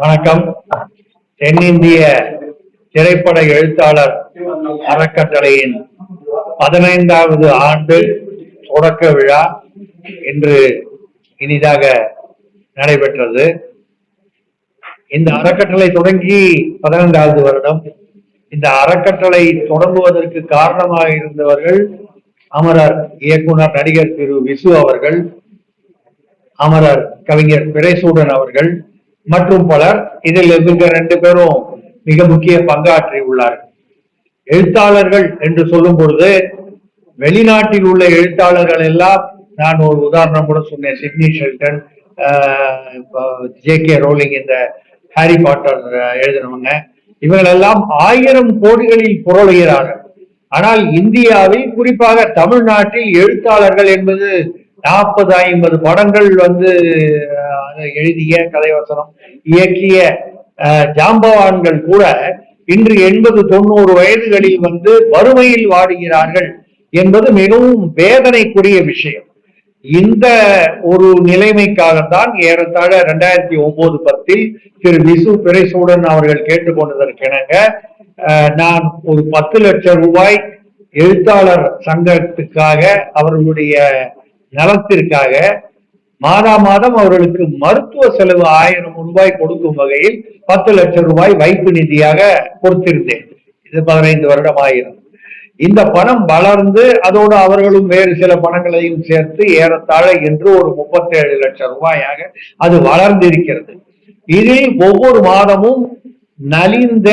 வணக்கம். தென்னிந்திய திரைப்பட எழுத்தாளர் அறக்கட்டளையின் பதினைந்தாவது ஆண்டு தொடக்க விழா இன்று இனிதாக நடைபெற்றது. இந்த அறக்கட்டளை தொடங்கி பதினைந்தாவது வருடம். இந்த அறக்கட்டளை தொடங்குவதற்கு காரணமாக இருந்தவர்கள் அமரர் இயக்குனர் நடிகர் திரு விசு அவர்கள் அமரர் கவிஞர் பிறைசூடன் அவர்கள் மற்றும் பலர் இதில் இவங்க ரெண்டு பேரும் மிக முக்கிய பங்காற்றி உள்ளார்கள். எழுத்தாளர்கள் என்று சொல்லும் பொழுது வெளிநாட்டில் உள்ள எழுத்தாளர்கள் எல்லாம் நான் ஒரு உதாரணம் கூட சொன்னேன் Sidney Sheldon J K Rowling இந்த ஹாரி பாட்டர் எழுதினவங்க. இவங்களெல்லாம் ஆயிரம் கோடிகளில் புரளுகிறார்கள். ஆனால் இந்தியாவில் குறிப்பாக தமிழ்நாட்டில் எழுத்தாளர்கள் என்பது நாற்பது ஐம்பது படங்கள் வந்து எழுதிய கதைவசனம் இயக்கிய ஜாம்பவான்கள் கூட இன்று எண்பது தொண்ணூறு வயதுகளில் வந்து வறுமையில் வாடுகிறார்கள் என்பது மிகவும் வேதனைக்குரிய விஷயம். இந்த ஒரு நிலைமைக்காகத்தான் ஏறத்தாழ ரெண்டாயிரத்தி ஒன்பது பத்தில் திரு விசு பிரைசூடன் அவர்கள் கேட்டுக்கொண்டதற்கிணங்க நான் ஒரு பத்து லட்சம் ரூபாய் எழுத்தாளர் சங்கத்துக்காக அவர்களுடைய நலத்திற்காக மாதா மாதம் அவர்களுக்கு மருத்துவ செலவு ஆயிரம் ரூபாய் கொடுக்கும் வகையில் பத்து லட்சம் ரூபாய் வைப்பு நிதியாக கொடுத்திருந்தேன். இது பதினைந்து வருடம் ஆயிரம். இந்த பணம் வளர்ந்து அதோடு அவர்களும் வேறு சில பணங்களையும் சேர்த்து ஏறத்தாழ என்று ஒரு முப்பத்தி ஏழு லட்சம் ரூபாயாக அது வளர்ந்திருக்கிறது. இதில் ஒவ்வொரு மாதமும் நலிந்த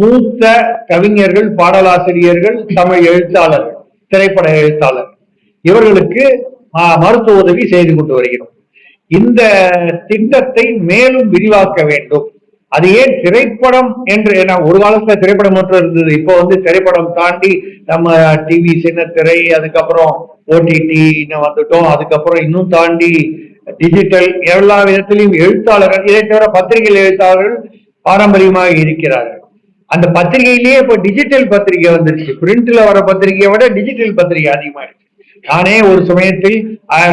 மூத்த கவிஞர்கள் பாடலாசிரியர்கள் தமிழ் எழுத்தாளர்கள் திரைப்பட எழுத்தாளர் இவர்களுக்கு மருத்துவ உதவி செய்து கொண்டு வருகிறோம். இந்த திட்டத்தை மேலும் விரிவாக்க வேண்டும். அது ஏன் திரைப்படம் என்று ஏன்னா ஒரு காலத்துல திரைப்படம் மட்டும் இருந்தது. இப்போ வந்து திரைப்படம் தாண்டி நம்ம டிவி சின்ன திரை அதுக்கப்புறம் ஓடிடி வந்துட்டோம். அதுக்கப்புறம் இன்னும் தாண்டி டிஜிட்டல் எல்லா விதத்திலையும் எழுத்தாளர்கள் இதை தவிர பத்திரிகை எழுத்தாளர்கள் பாரம்பரியமாக இருக்கிறார்கள். அந்த பத்திரிகையிலேயே இப்போ டிஜிட்டல் பத்திரிகை வந்துருச்சு. பிரிண்ட்ல வர பத்திரிகையை விட டிஜிட்டல் பத்திரிகை அதிகமாயிடுச்சு. நானே ஒரு சமயத்தில்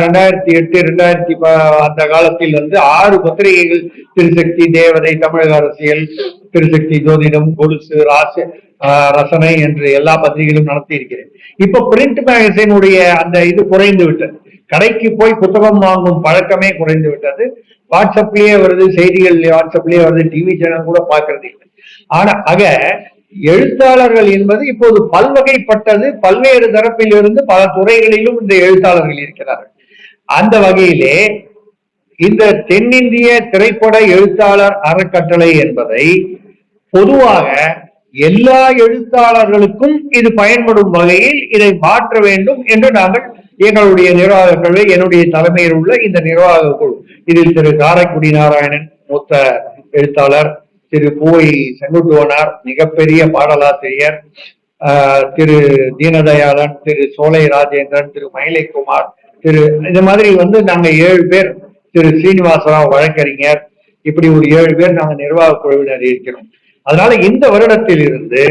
ரெண்டாயிரத்தி எட்டு ரெண்டாயிரத்தி ப- அந்த காலத்தில் வந்து ஆறு பத்திரிகைகள் திருசக்தி தேவதை தமிழக அரசியல் திருசக்தி ஜோதிடம் கொலுசு ராச ரசனை என்று எல்லா பத்திரிகைகளும் நடத்தி இருக்கிறேன் இப்ப பிரிண்ட் மேகசினுடைய அந்த இது குறைந்து விட்டது. கடைக்கு போய் புத்தகம் வாங்கும் பழக்கமே குறைந்து விட்டது. வாட்ஸ்அப்லயே வருது செய்திகள் வாட்ஸ்அப்லயே வருது டிவி சேனல் கூட பாக்குறது இல்லை ஆனா ஆக எழுத்தாளர்கள் என்பது இப்போது பல்வகைப்பட்டது. பல்வேறு தரப்பிலிருந்து பல துறைகளிலும் இந்த எழுத்தாளர்கள் இருக்கிறார்கள். அந்த வகையிலே இந்த தென்னிந்திய திரைப்பட எழுத்தாளர் அறக்கட்டளை என்பதை பொதுவாக எல்லா எழுத்தாளர்களுக்கும் இது பயன்படும் வகையில் இதை மாற்ற வேண்டும் என்று நாங்கள் எங்களுடைய நிர்வாக குழு என்னுடைய தலைமையில் உள்ள இந்த நிர்வாக குழு. இதில் திரு காரைக்குடி நாராயணன் மூத்த எழுத்தாளர் திரு பூவை செங்குட்டுவனார் மிகப்பெரிய பாடலாசிரியர் திரு தீனதயாளன் திரு சோலை ராஜேந்திரன் திரு மயிலைக்குமார் திரு இந்த மாதிரி வந்து நாங்க ஏழு பேர் திரு ஸ்ரீனிவாசராவ் வழக்கறிஞர் இப்படி ஒரு ஏழு பேர் நாங்க நிர்வாக குழுவினர் இருக்கிறோம். அதனால இந்த வருடத்தில் இருந்து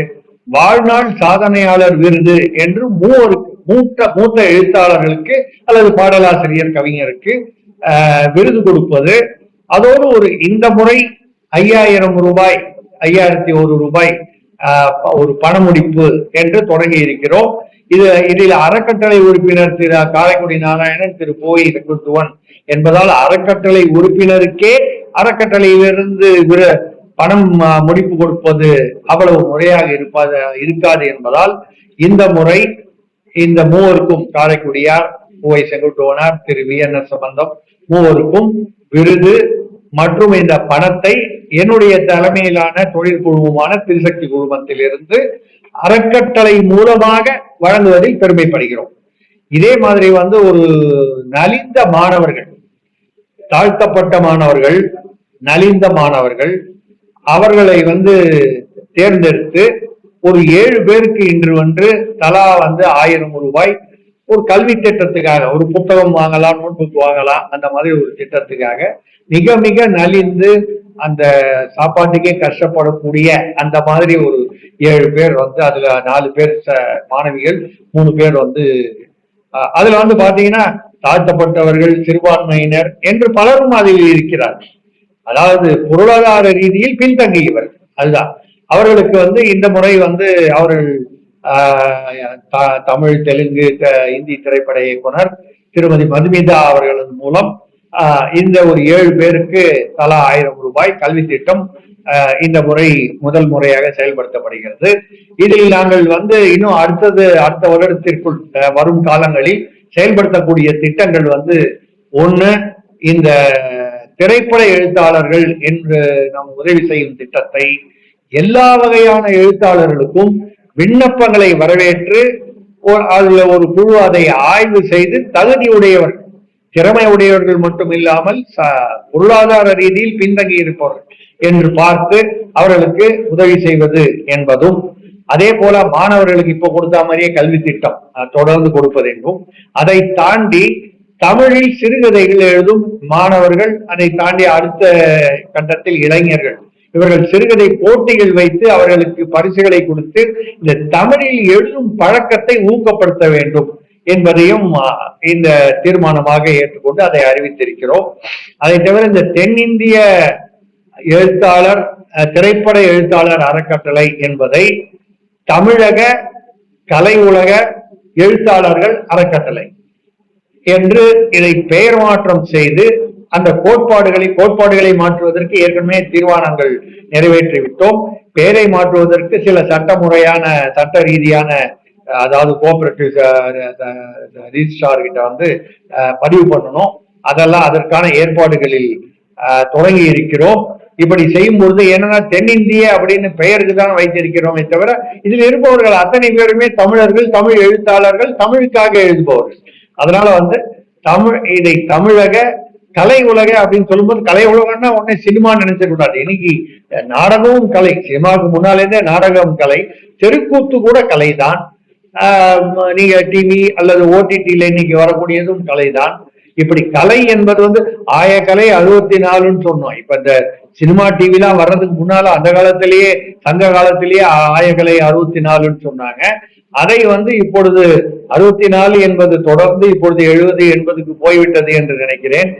வாழ்நாள் சாதனையாளர் விருது என்று மூவருக்கு மூத்த மூத்த எழுத்தாளர்களுக்கு அல்லது பாடலாசிரியர் கவிஞருக்கு விருது கொடுப்பது அதோடு ஒரு இந்த முறை ஐயாயிரம் ரூபாய் ஐயாயிரத்தி ஒரு ரூபாய் ஒரு பணமுடிப்பு என்று தொடங்கி இருக்கிறோம். இது இதில் அறக்கட்டளை உறுப்பினர் திரு காரைக்குடி நாராயணன் திரு போய் செங்குட்டுவன் என்பதால் அறக்கட்டளை உறுப்பினருக்கே அறக்கட்டளையிலிருந்து பணம் முடிப்பு கொடுப்பது அவ்வளவு முறையாக இருப்பது இருக்காது என்பதால் இந்த முறை இந்த மூவருக்கும் காரைக்குடியார் ஓய் செங்குட்டுவனார் திரு வி என் எஸ் சம்பந்தம் மூவருக்கும் விருது மற்றும் இந்த பணத்தை என்னுடைய தலைமையிலான தொழிற்குழுமமான திருசக்தி குழுமத்திலிருந்து அறக்கட்டளை மூலமாக வழங்குவதில் பெருமைப்படுகிறோம். இதே மாதிரி வந்து ஒரு நலிந்த மாணவர்கள் தாழ்த்தப்பட்ட மாணவர்கள் நலிந்த மாணவர்கள் அவர்களை வந்து தேர்ந்தெடுத்து ஒரு ஏழு பேருக்கு இன்று வந்து தலா வந்து ஆயிரம் ரூபாய் ஒரு கல்வி திட்டத்துக்காக ஒரு புத்தகம் வாங்கலாம் நோட்புக் வாங்கலாம் அந்த மாதிரி ஒரு திட்டத்துக்காக மிக மிக நலிந்து அந்த சாப்பாட்டுக்கே கஷ்டப்படக்கூடிய அந்த மாதிரி ஒரு ஏழு பேர் வந்து அதுல நாலு பேர் ச- மாணவிகள் மூணு பேர் வந்து அதுல வந்து பாத்தீங்கன்னா தாழ்த்தப்பட்டவர்கள் சிறுபான்மையினர் என்று பலரும் அதில் இருக்கிறார்கள். அதாவது பொருளாதார ரீதியில் பின்தங்கியவர் அதுதான். அவர்களுக்கு வந்து இந்த முறை வந்து அவர்கள் ஆஹ், தமிழ் தெலுங்கு த- இந்தி திரைப்பட இயக்குனர் திருமதி மதுமிதா அவர்களது மூலம் இந்த ஒரு ஏழு பேருக்கு தலா ஆயிரம் ரூபாய் கல்வி திட்டம் இந்த முறை முதல் முறையாக செயல்படுத்தப்படுகிறது. இதில் நாங்கள் வந்து இன்னும் அடுத்தது அடுத்த வருடத்திற்குள் வரும் காலங்களில் செயல்படுத்தக்கூடிய திட்டங்கள் வந்து ஒன்று இந்த திரைப்பட எழுத்தாளர்கள் என்று நாம் உதவி செய்யும் திட்டத்தை எல்லா வகையான எழுத்தாளர்களுக்கும் விண்ணப்பங்களை வரவேற்று அதில் ஒரு குழு அதை ஆய்வு செய்து தகுதியுடையவர் திறமை உடையவர்கள் மட்டும் இல்லாமல் ச- பொருளாதார ரீதியில் பின்தங்கி இருப்பவர்கள் என்று பார்த்து அவர்களுக்கு உதவி செய்வது என்பதும் அதே போல மாணவர்களுக்கு இப்ப கொடுத்த மாதிரியே கல்வி திட்டம் தொடர்ந்து கொடுப்பது என்றும் அதை தாண்டி தமிழில் சிறுகதைகள் எழுதும் மாணவர்கள் அதை தாண்டி அடுத்த கட்டத்தில் இளைஞர்கள் இவர்கள் சிறுகதை போட்டிகள் வைத்து அவர்களுக்கு பரிசுகளை கொடுத்து இந்த தமிழில் எழுதும் பழக்கத்தை ஊக்கப்படுத்த வேண்டும். என்பதையும் இந்த தீர்மானமாக ஏற்றுக்கொண்டு அதை அறிவித்திருக்கிறோம். அதை தவிர இந்த தென்னிந்திய எழுத்தாளர் திரைப்பட எழுத்தாளர் அறக்கட்டளை என்பதை தமிழக கலை உலக எழுத்தாளர்கள் அறக்கட்டளை என்று இதை பெயர் மாற்றம் செய்து அந்த கோட்பாடுகளை கோட்பாடுகளை மாற்றுவதற்கு ஏற்கனவே தீர்மானங்கள் நிறைவேற்றிவிட்டோம். பெயரை மாற்றுவதற்கு சில சட்ட முறையான சட்ட ரீதியான அதாவது கோஆபரேட்டிவ் ரிஜிஸ்டார் கிட்ட வந்து பதிவு பண்ணணும். அதெல்லாம் அதற்கான ஏற்பாடுகளில் தொடங்கி இருக்கிறோம். இப்படி செய்யும் பொழுது என்னன்னா தென்னிந்திய அப்படின்னு பெயருக்கு தான் வைத்திருக்கிறோமே தவிர இதில் இருப்பவர்கள் அத்தனை பேருமே தமிழர்கள் தமிழ் எழுத்தாளர்கள் தமிழுக்காக எழுதுபவர்கள். அதனால வந்து தமிழ் இதை தமிழக கலை உலக அப்படின்னு சொல்லும்போது கலை உலகம்னா உடனே சினிமா நினைச்சிடக்கூடாது இன்னைக்கு நாடகமும் கலை. சினிமாவுக்கு முன்னாலேருந்தே நாடகம் கலை. தெருக்கூத்து கூட கலை தான் நீங்க டிவி அல்லது ஓடிடியில் இன்னைக்கு வரக்கூடியதும் கலை தான் இப்படி கலை என்பது வந்து ஆய கலை அறுபத்தி நாலுன்னு சொன்னோம். இப்ப இந்த சினிமா டிவிலாம் வர்றதுக்கு முன்னால அந்த காலத்திலேயே சங்க காலத்திலேயே ஆயக்கலை அறுபத்தி நாலுன்னு சொன்னாங்க. அதை வந்து இப்பொழுது அறுபத்தி நாலு என்பது தொடர்ந்து இப்பொழுது எழுபது எண்பதுக்கு போய்விட்டது என்று நினைக்கிறேன்.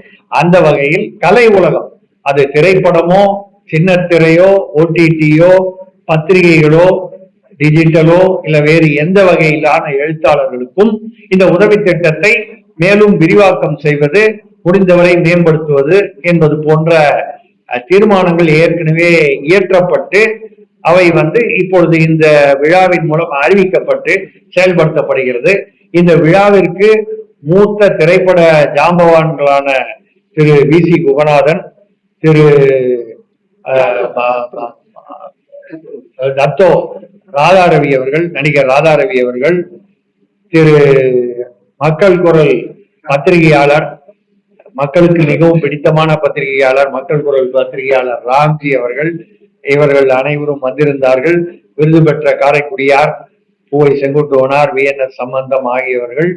அந்த வகையில் கலை உலகம் அது திரைப்படமோ சின்ன திரையோ ஓடிடியோ பத்திரிகைகளோ டிஜிட்டலோ இல்ல வேறு எந்த வகையிலான எழுத்தாளர்களுக்கும் இந்த உதவி திட்டத்தை மேலும் விரிவாக்கம் செய்வது முடிந்தவரை மேம்படுத்துவது என்பது போன்ற தீர்மானங்கள் ஏற்கனவே இயற்றப்பட்டு அவை வந்து இப்பொழுது இந்த விழாவின் மூலம் அறிவிக்கப்பட்டு செயல்படுத்தப்படுகிறது. இந்த விழாவிற்கு மூத்த திரைப்பட ஜாம்பவான்களான திரு வி சி குகநாதன் திரு தத்தோ ராதாரவி அவர்கள் நடிகர் ராதாரவி அவர்கள் திரு மக்கள் குரல் பத்திரிகையாளர் மக்களுக்கு மிகவும் பிடித்தமான பத்திரிகையாளர் மக்கள் குரல் பத்திரிகையாளர் ராம்ஜி அவர்கள் இவர்கள் அனைவரும் வந்திருந்தார்கள். விருது பெற்ற காரைக்குடியார் பூவை செங்குட்டுவனார் வி. என். எஸ். சம்பந்தம் ஆகியவர்கள்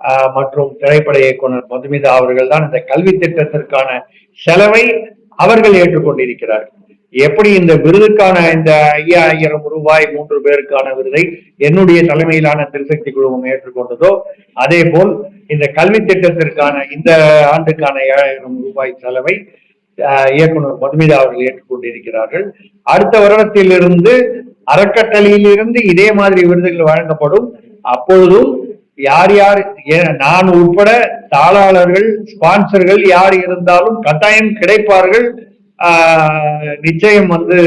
ஆஹ், மற்றும் திரைப்பட இயக்குனர் மதுமிதா அவர்கள் தான் இந்த கல்வி திட்டத்திற்கான செலவை அவர்கள் ஏற்றுக்கொண்டிருக்கிறார்கள். எப்படி இந்த விருதுக்கான இந்த ஐயாயிரம் ரூபாய் மூன்று பேருக்கான விருதை என்னுடைய தலைமையிலான திருசக்தி குழுமம் ஏற்றுக்கொண்டதோ அதே போல் இந்த கல்வி திட்டத்திற்கான இந்த ஆண்டுக்கான ஏழாயிரம் ரூபாய் செலவை இயக்குனர் மதுமிதா அவர்கள் ஏற்றுக்கொண்டிருக்கிறார்கள். அடுத்த வருடத்திலிருந்து அறக்கட்டளையிலிருந்து இதே மாதிரி விருதுகள் வழங்கப்படும். அப்பொழுதும் யார் யார் ஏ- நான் உட்பட தாளாளர்கள் ஸ்பான்சர்கள் யார் இருந்தாலும் கட்டாயம் கிடைப்பார்கள். நிச்சயம் வந்து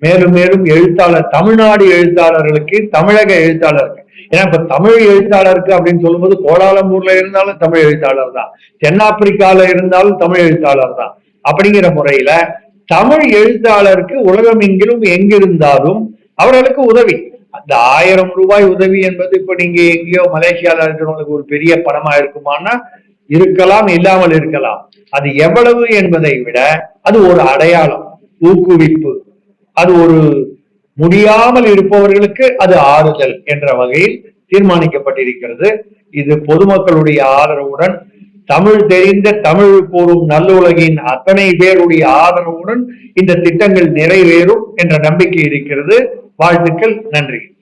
மேலும் மேலும் எழுத்தாளர் தமிழ்நாடு எழுத்தாளர்களுக்கு தமிழக எழுத்தாளருக்கு. ஏன்னா இப்ப தமிழ் எழுத்தாளருக்கு அப்படின்னு சொல்லும்போது கோலாலம்பூர்ல இருந்தாலும் தமிழ் எழுத்தாளர் தான். தென்னாப்பிரிக்கால இருந்தாலும் தமிழ் எழுத்தாளர் தான். அப்படிங்கிற முறையில தமிழ் எழுத்தாளருக்கு உலகம் எங்கிலும் எங்கிருந்தாலும் அவர்களுக்கு உதவி. அந்த ஆயிரம் ரூபாய் உதவி என்பது இப்ப நீங்க எங்கேயோ மலேசியால இருக்கிறவங்களுக்கு ஒரு பெரிய பணமா இருக்குமானா இருக்கலாம் இல்லாமல் இருக்கலாம். அது எவ்வளவு என்பதை விட அது ஒரு அடையாளம் ஊக்குவிப்பு. அது ஒரு முடியாமல் இருப்பவர்களுக்கு அது ஆறுதல் என்ற வகையில் தீர்மானிக்கப்பட்டிருக்கிறது. இது பொதுமக்களுடைய ஆதரவுடன் தமிழ் தெரிந்த தமிழ் கூறும் நல்லுலகின் அத்தனை பேருடைய ஆதரவுடன் இந்த திட்டங்கள் நிறைவேறும் என்ற நம்பிக்கை இருக்கிறது. வாழ்த்துக்கள் நன்றி.